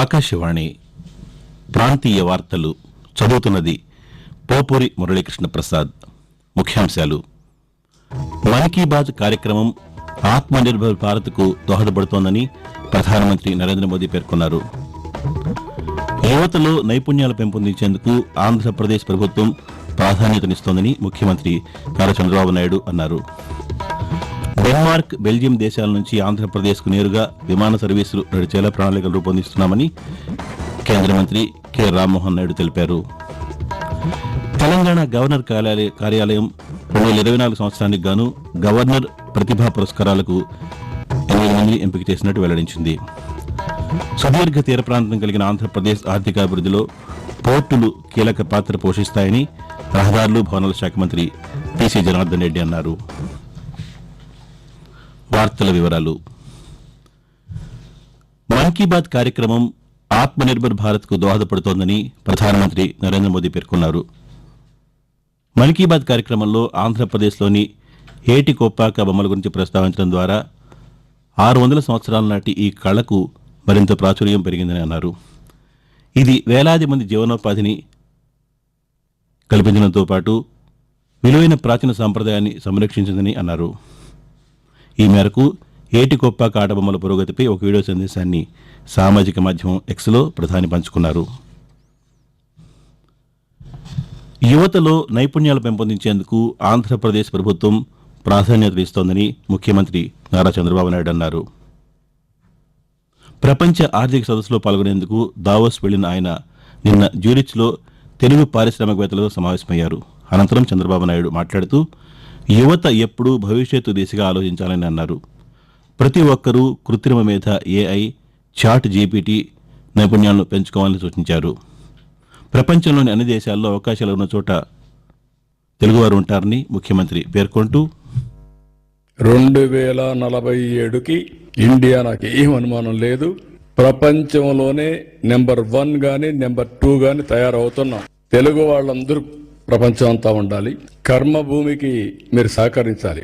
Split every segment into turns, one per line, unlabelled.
ఆకాశవాణి ప్రాంతీయ వార్తలు చదువుతున్నది పోపూరి మురళీకృష్ణ ప్రసాద్. ముఖ్యాంశాలు. మన్ కీ బాత్ కార్యక్రమం ఆత్మనిర్భర్ భారత్కు దోహదపడుతోందని ప్రధానమంత్రి నరేంద్ర మోదీ పేర్కొన్నారు. యువతలో నైపుణ్యాలు పెంపొందించేందుకు ఆంధ్రప్రదేశ్ ప్రభుత్వం ప్రాధాన్యతనిస్తోందని ముఖ్యమంత్రి నారా చంద్రబాబు నాయుడు అన్నారు. డెన్మార్క్ బెల్జియం దేశాల నుంచి ఆంధ్రప్రదేశ్కు నేరుగా విమాన సర్వీసులు నడిచేలా ప్రణాళికలు రూపొందిస్తున్నామని కేంద్ర మంత్రి కె. రామ్మోహన్ నాయుడు తెలిపారు. తెలంగాణ గవర్నర్ కార్యాలయం రెండు వేల ఇరవై నాలుగు సంవత్సరానికి గాను గవర్నర్ ప్రతిభా పురస్కారాలకు ఎనిమిది మంది ఎంపిక చేసినట్టు వెల్లడించింది. సుదీర్ఘ తీర ప్రాంతం కలిగిన ఆంధ్రప్రదేశ్ ఆర్థికాభివృద్ధిలో పోర్టులు కీలక పాత్ర పోషిస్తాయని రహదారులు భవనాల శాఖ మంత్రి పిసి జనార్దన్ రెడ్డి అన్నారు. వార్తల వివరాలు. మన్ కీ బాత్ కార్యక్రమం ఆత్మనిర్భర్ భారత్కు దోహదపడుతోందని ప్రధానమంత్రి నరేంద్ర మోదీ పేర్కొన్నారు. మన్ కీ బాత్ కార్యక్రమంలో ఆంధ్రప్రదేశ్లోని ఏటి కోపాక బొమ్మల గురించి ప్రస్తావించడం ద్వారా ఆరు వందల సంవత్సరాల నాటి ఈ కళకు మరింత ప్రాచుర్యం పెరిగిందని అన్నారు. ఇది వేలాది మంది జీవనోపాధిని కల్పించడంతో పాటు విలువైన ప్రాచీన సాంప్రదాయాన్ని సంరక్షించిందని అన్నారు. ఈ మేరకు ఏటికొప్ప కాటబొమ్మల పురోగతిపై ఒక వీడియో సందేశాన్ని సామాజిక మాధ్యమం ఎక్స్లో ప్రధాని పంచుకున్నారు. యువతలో నైపుణ్యాలు పెంపొందించేందుకు ఆంధ్రప్రదేశ్ ప్రభుత్వం ప్రాధాన్యత ఇస్తోందని ముఖ్యమంత్రి నారా చంద్రబాబు నాయుడు అన్నారు. ప్రపంచ ఆర్థిక సదస్సులో పాల్గొనేందుకు దావోస్ వెళ్ళిన ఆయన నిన్న జ్యూరిచ్లో తెలుగు పారిశ్రామికవేత్తలతో సమావేశమయ్యారు. అనంతరం చంద్రబాబు నాయుడు మాట్లాడుతూ యువత ఎప్పుడూ భవిష్యత్తు దిశగా ఆలోచించాలని అన్నారు. ప్రతి ఒక్కరూ కృత్రిమ మేధ ఏఐ చాట్ జీపీటీ నైపుణ్యాలను పెంచుకోవాలని సూచించారు. ప్రపంచంలోని అన్ని దేశాల్లో అవకాశాలు ఉన్న చోట తెలుగువారు ఉంటారని ముఖ్యమంత్రి పేర్కొంటూ
రెండు వేల నలభై ఏడుకి ఇండియా నాకు ఏం అనుమానం లేదు. ప్రపంచంలోనే నెంబర్ వన్ గాని నెంబర్ టూ గాని తయారవుతున్నాం. తెలుగు వాళ్ళందరూ ప్రపంచం అంతా ఉండాలి. కర్మ భూమికి మీరు సహకరించాలి.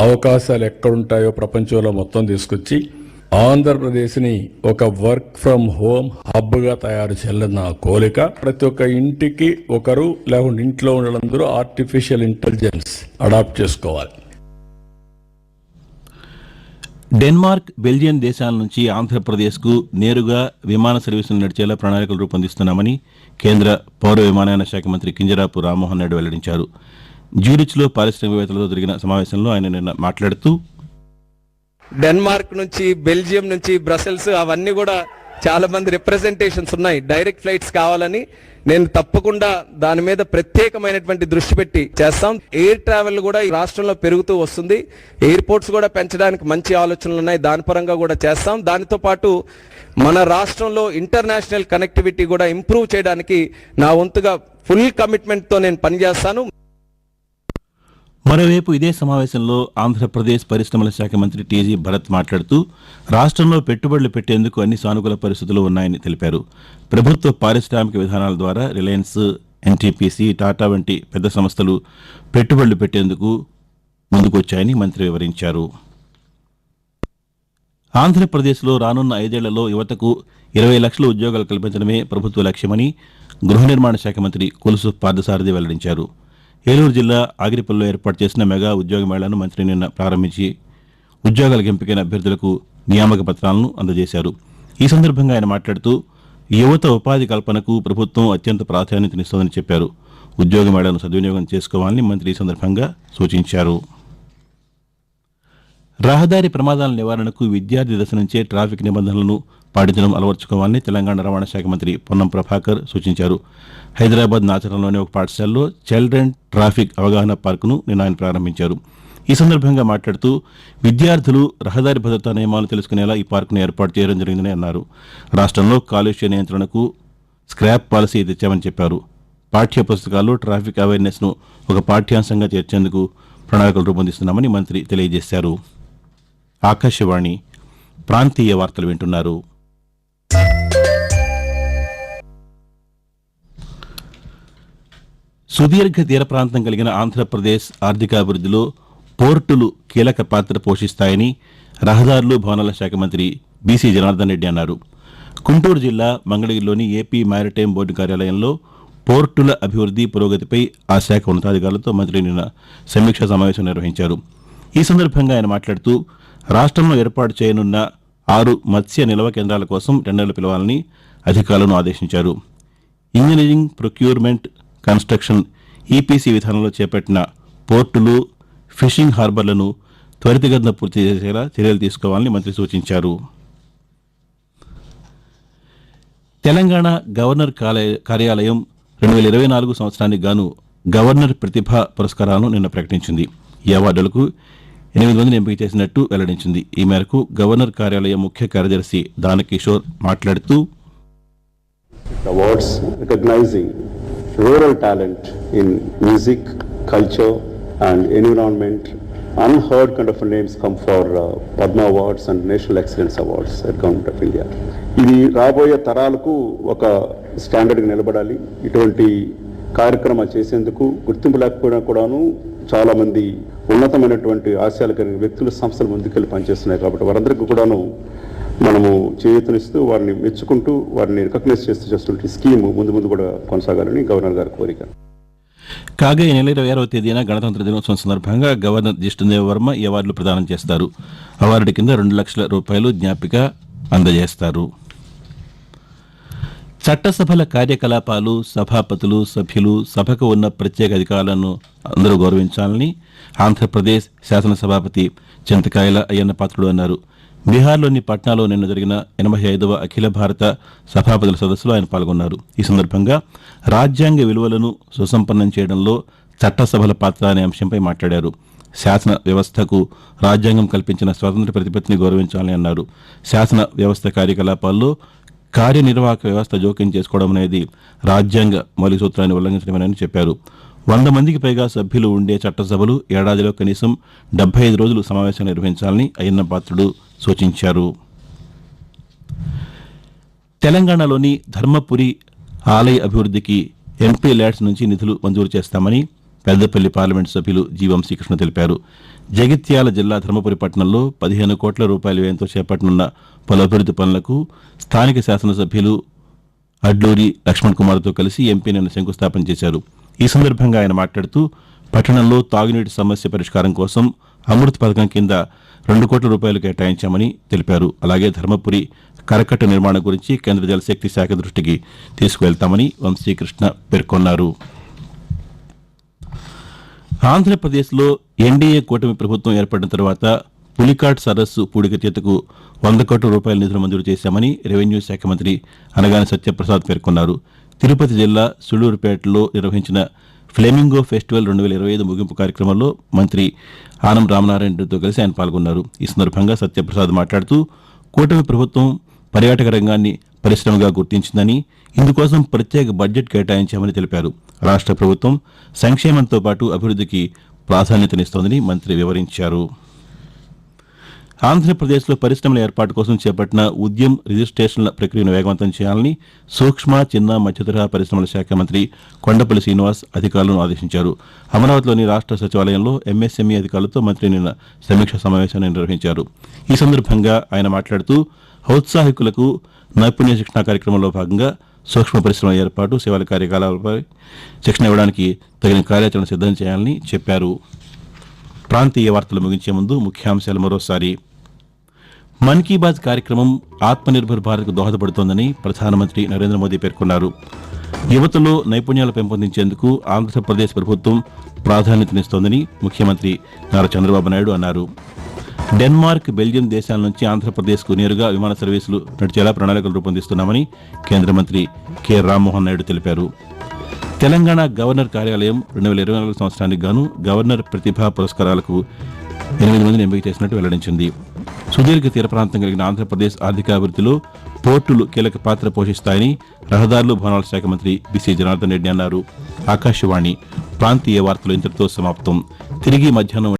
అవకాశాలు ఎక్కడుంటాయో ప్రపంచంలో మొత్తం తీసుకొచ్చి ఆంధ్రప్రదేశ్ని ఒక వర్క్ ఫ్రమ్ హోమ్ హబ్గా తయారు చేయాలని నా కోరిక. ప్రతి ఒక్క ఇంటికి ఒకరు లేకుంటే ఇంట్లో ఉండాలందరూ ఆర్టిఫిషియల్ ఇంటెలిజెన్స్ అడాప్ట్ చేసుకోవాలి.
డెన్మార్క్ బెల్జియం దేశాల నుంచి ఆంధ్రప్రదేశ్కు నేరుగా విమాన సర్వీసులు నడిచేలా ప్రణాళికలు రూపొందిస్తున్నామని కేంద్ర పౌర విమానయాన శాఖ మంత్రి కింజరాపు రామ్మోహన్ నాయుడు వెల్లడించారు. జ్యూరిచ్లో పారిశ్రామికవేత్తలతో జరిగిన సమావేశంలో ఆయన నిన్న మాట్లాడుతూ
డెన్మార్క్ నుంచి బెల్జియం నుంచి బ్రసెల్స్ అవన్నీ కూడా చాలా మంది రిప్రజెంటేషన్స్ ఉన్నాయి. డైరెక్ట్ ఫ్లైట్స్ కావాలని. నేను తప్పకుండా దాని మీద ప్రత్యేకమైనటువంటి దృష్టి పెట్టి చేస్తాం. ఎయిర్ ట్రావెల్ కూడా ఈ రాష్ట్రంలో పెరుగుతూ వస్తుంది. ఎయిర్పోర్ట్స్ కూడా పెంచడానికి మంచి ఆలోచనలు ఉన్నాయి. దాని పరంగా కూడా చేస్తాం. దానితో పాటు మన రాష్ట్రంలో ఇంటర్నేషనల్ కనెక్టివిటీ కూడా ఇంప్రూవ్ చేయడానికి నా వంతుగా ఫుల్ కమిట్మెంట్తో నేను పనిచేస్తాను.
మరోవైపు ఇదే సమావేశంలో ఆంధ్రప్రదేశ్ పరిశ్రమల శాఖ మంత్రి టీజీ భరత్ మాట్లాడుతూ రాష్ట్రంలో పెట్టుబడులు పెట్టేందుకు అన్ని సానుకూల పరిస్థితులు ఉన్నాయని తెలిపారు. ప్రభుత్వ పారిశ్రామిక విధానాల ద్వారా రిలయన్స్ ఎన్టీపీసీ టాటా వంటి పెద్ద సంస్థలు పెట్టుబడులు పెట్టేందుకు ముందుకొచ్చాయని మంత్రి వివరించారు. ఆంధ్రప్రదేశ్లో రానున్న ఐదేళ్ళలో యువతకు ఇరవై లక్షల ఉద్యోగాలు కల్పించడమే ప్రభుత్వ లక్ష్యమని గృహ నిర్మాణ శాఖ మంత్రి కొలుసు పార్థసారథి వెల్లడించారు. ఏలూరు జిల్లా ఆగిరిపల్లిలో ఏర్పాటు చేసిన మెగా ఉద్యోగ మేళాను మంత్రి నిన్న ప్రారంభించి ఉద్యోగాలకు ఎంపికైన అభ్యర్థులకు నియామక పత్రాలను అందజేశారు. ఈ సందర్భంగా ఆయన మాట్లాడుతూ యువత ఉపాధి కల్పనకు ప్రభుత్వం అత్యంత ప్రాధాన్యతనిస్తోందని చెప్పారు. ఉద్యోగ మేళాను సద్వినియోగం చేసుకోవాలని మంత్రి ఈ సందర్భంగా సూచించారు. రహదారి ప్రమాదాల నివారణకు విద్యార్థి దశ నుంచే ట్రాఫిక్ నిబంధనలను పాటించడం అలవర్చుకోవాలని తెలంగాణ రవాణా శాఖ మంత్రి పొన్నం ప్రభాకర్ సూచించారు. హైదరాబాద్ నాచరంలోని ఒక పాఠశాలలో చిల్డ్రన్ ట్రాఫిక్ అవగాహన పార్కును నిన్న ఆయన ప్రారంభించారు. ఈ సందర్భంగా మాట్లాడుతూ విద్యార్థులు రహదారి భద్రతా నియమాలు తెలుసుకునేలా ఈ పార్కును ఏర్పాటు చేయడం జరిగిందని అన్నారు. రాష్ట్రంలో కాలుష్య నియంత్రణకు స్క్రాప్ పాలసీ తెచ్చామని చెప్పారు. పాఠ్య పుస్తకాల్లో ట్రాఫిక్ అవేర్నెస్ను ఒక పాఠ్యాంశంగా చేర్చేందుకు ప్రణాళికలు రూపొందిస్తున్నామని మంత్రి తెలియజేశారు. ఆకాశవాణి ప్రాంతీయ వార్తలు వింటున్నారు. సుదీర్ఘ తీర ప్రాంతం కలిగిన ఆంధ్రప్రదేశ్ ఆర్థికాభివృద్ధిలో పోర్టులు కీలక పాత్ర పోషిస్తాయని రహదారులు భవనాల శాఖ మంత్రి బీసీ జనార్దన్ రెడ్డి అన్నారు. గుంటూరు జిల్లా మంగళగిరిలోని ఏపీ మ్యారిటైమ్ బోర్డు కార్యాలయంలో పోర్టుల అభివృద్ధి పురోగతిపై ఆ శాఖ ఉన్నతాధికారులతో మంత్రి నిన్న సమీక్షా సమావేశం నిర్వహించారు. ఈ సందర్భంగా ఆయన మాట్లాడుతూ రాష్ట్రంలో ఏర్పాటు చేయనున్న ఆరు మత్స్య నిల్వ కేంద్రాల కోసం టెండర్లు పిలవాలని అధికారులను ఆదేశించారు. ఇంజనీరింగ్ ప్రొక్యూర్మెంట్ కన్స్ట్రక్షన్ ఈపీసీ విధానంలో చేపట్టిన పోర్టులు ఫిషింగ్ హార్బర్లను త్వరితగతిన పూర్తి చేసేలా చర్యలు తీసుకోవాలని మంత్రి సూచించారు. తెలంగాణ గవర్నర్ కార్యాలయం రెండు వేల ఇరవై నాలుగు సంవత్సరానికి గాను గవర్నర్ ప్రతిభ పురస్కారాలను నిన్న ప్రకటించింది. ఈ అవార్డులకు ఎనిమిది మందిని ఎంపిక చేసినట్టు వెల్లడించింది ఈ మేరకు గవర్నర్ కార్యాలయ ముఖ్య కార్యదర్శి దానకిషోర్ మాట్లాడుతూ
awards recognizing rural talent in music culture and environment unheard kind of names come for uh, Padma Awards and National Excellence Awards at Government of ఇది రాబోయే తరాలకు ఒక స్టాండర్డ్గా నిలబడాలి ఇటువంటి కార్యక్రమాలు చేసేందుకు గుర్తింపు లేకపోయినా కూడాను చాలామంది ఉన్నతమైనటువంటి ఆశయాలు కలిగిన వ్యక్తులు సంస్థలు ముందుకెళ్ళి పనిచేస్తున్నాయి కాబట్టి వారందరికీ కూడాను మనము చేయూతనిస్తూ వారిని మెచ్చుకుంటూ వారిని రికగ్నైజ్ చేస్తూ చేస్తున్న స్కీమ్ ముందు ముందు కూడా కొనసాగాలని గవర్నర్ గారి కోరిక.
కాగా ఈ నెల ఇరవై ఆరవ తేదీన గణతంత్ర దినోత్సవం సందర్భంగా గవర్నర్ జిష్ణుదేవ్ వర్మ ఈ అవార్డులు ప్రదానం చేస్తారు. అవార్డు కింద రెండు లక్షల రూపాయలు జ్ఞాపిక అందజేస్తారు. చట్టసభల కార్యకలాపాలు సభాపతులు సభ్యులు సభకు ఉన్న ప్రత్యేక అధికారులను అందరూ గౌరవించాలని ఆంధ్రప్రదేశ్ శాసనసభాపతి చింతకాయల అయ్యన్న పాత్రుడు అన్నారు. బీహార్లోని పట్నాలో నిన్న జరిగిన ఎనభై ఐదవ అఖిల భారత సభాపతుల సదస్సులో ఆయన పాల్గొన్నారు. ఈ సందర్భంగా రాజ్యాంగ విలువలను సుసంపన్నం చేయడంలో చట్టసభల పాత్ర అనే అంశంపై మాట్లాడారు. శాసన వ్యవస్థకు రాజ్యాంగం కల్పించిన స్వతంత్ర ప్రతిపత్తిని గౌరవించాలని అన్నారు. శాసన వ్యవస్థ కార్యకలాపాల్లో కార్యనిర్వాహక వ్యవస్థ జోక్యం చేసుకోవడం అనేది రాజ్యాంగ మౌలిక సూత్రాన్ని ఉల్లంఘించడమేనని చెప్పారు. వంద మందికి పైగా సభ్యులు ఉండే చట్టసభలు ఏడాదిలో కనీసం డెబ్బై ఐదు రోజులు సమావేశం నిర్వహించాలని అయ్యన్న పాత్రుడు సూచించారు. తెలంగాణలోని ధర్మపురి ఆలయ అభివృద్ధికి ఎంపీ ల్యాడ్స్ నుంచి నిధులు మంజూరు చేస్తామని పెద్దపల్లి పార్లమెంటు సభ్యులు జి వంశీకృష్ణ తెలిపారు. జగిత్యాల జిల్లా ధర్మపురి పట్టణంలో పదిహేను కోట్ల రూపాయల వ్యయంతో చేపట్టనున్న పలు అభివృద్ది పనులకు స్థానిక శాసనసభ్యులు అడ్లూరి లక్ష్మణ్ కుమార్తో కలిసి ఎంపీ నిన్న శంకుస్థాపన చేశారు. ఈ సందర్భంగా ఆయన మాట్లాడుతూ పట్టణంలో తాగునీటి సమస్య పరిష్కారం కోసం అమృత్ పథకం కింద రెండు కోట్ల రూపాయలు కేటాయించామని తెలిపారు. అలాగే ధర్మపురి కరకట్ట నిర్మాణం గురించి కేంద్ర జలశక్తి శాఖ దృష్టికి తీసుకువెళ్తామని వంశీకృష్ణ పేర్కొన్నారు. ఆంధ్రప్రదేశ్లో ఎన్డీఏ కూటమి ప్రభుత్వం ఏర్పడిన తర్వాత పులికాట్ సరస్సు పూడికచేతకు వంద కోట్ల రూపాయల నిధులు మంజూరు చేశామని రెవెన్యూ శాఖ మంత్రి అనగాని సత్యప్రసాద్ పేర్కొన్నారు. తిరుపతి జిల్లా సుళ్ళూరుపేటలో నిర్వహించిన ఫ్లెమింగో ఫెస్టివల్ రెండు వేల ఇరవై ఐదు ముగింపు కార్యక్రమంలో మంత్రి ఆనం రామనారాయణ రెడ్డితో కలిసి ఆయన పాల్గొన్నారు. ఈ సందర్భంగా సత్యప్రసాద్ మాట్లాడుతూ కూటమి ప్రభుత్వం పర్యాటక రంగాన్ని పరిశ్రమగా గుర్తించిందని ఇందుకోసం ప్రత్యేక బడ్జెట్ కేటాయించామని తెలిపారు. రాష్ట్ర ప్రభుత్వం సంక్షేమంతో పాటు అభివృద్ధికి ప్రాధాన్యతనిస్తోందని మంత్రి వివరించారు. ఆంధ్రప్రదేశ్లో పరిశ్రమల ఏర్పాటు కోసం చేపట్టిన ఉద్యమ్ రిజిస్ట్రేషన్ల ప్రక్రియను వేగవంతం చేయాలని సూక్ష్మ చిన్న మధ్యతరహా పరిశ్రమల శాఖ మంత్రి కొండపల్లి శ్రీనివాస్ అధికారులను ఆదేశించారు. అమరావతిలోని రాష్ట్ర సచివాలయంలో ఎంఎస్ఎంఈ అధికారులతో మంత్రి నిన్న సమీక్ష సమావేశాన్ని నిర్వహించారు. ఈ సందర్భంగా ఆయన మాట్లాడుతూ ఔత్సాహికులకు నైపుణ్య శిక్షణ కార్యక్రమంలో భాగంగా సూక్ష్మ పరిశ్రమ ఏర్పాటు సేవల కార్యకలాపాలపై శిక్షణ ఇవ్వడానికి తగిన కార్యాచరణ సిద్ధం చేయాలని చెప్పారు. ప్రాంతీయ వార్తలు ముగించే ముందు ముఖ్యాంశాలు మరోసారి. మన్ కీ బాత్ కార్యక్రమం ఆత్మనిర్భర్ భారత్కు దోహదపడుతోందని ప్రధానమంత్రి నరేంద్ర మోదీ పేర్కొన్నారు. యువతలో నైపుణ్యాలు పెంపొందించేందుకు ఆంధ్రప్రదేశ్ ప్రభుత్వం ప్రాధాన్యతనిస్తోందని ముఖ్యమంత్రి నారా చంద్రబాబు నాయుడు అన్నారు. డెన్మార్క్ బెల్జియం దేశాల నుంచి ఆంధ్రప్రదేశ్కు నేరుగా విమాన సర్వీసులు నడిచేలా ప్రణాళికలు రూపొందిస్తున్నామని కేంద్ర మంత్రి కె. రామ్మోహన్ నాయుడు తెలిపారు. తెలంగాణ గవర్నర్ కార్యాలయం రెండు వేల ఇరవై నాలుగు సంవత్సరానికి గాను గవర్నర్ ప్రతిభా పురస్కారాలకు ఎనిమిది మందిని ఎంపిక చేసినట్టు వెల్లడించింది. సుదీర్ఘ తీర ప్రాంతం కలిగిన ఆంధ్రప్రదేశ్ ఆర్థికాభివృద్ధిలో పోర్టులు కీలక పాత్ర పోషిస్తాయని రహదారులు భవనాల శాఖ మంత్రి బీసీ జనార్దన్ రెడ్డి అన్నారు. ఆకాశవాణి ప్రాంతీయ వార్తలు ఇంతటితో సమాప్తం. తిరిగి మధ్యాహ్నం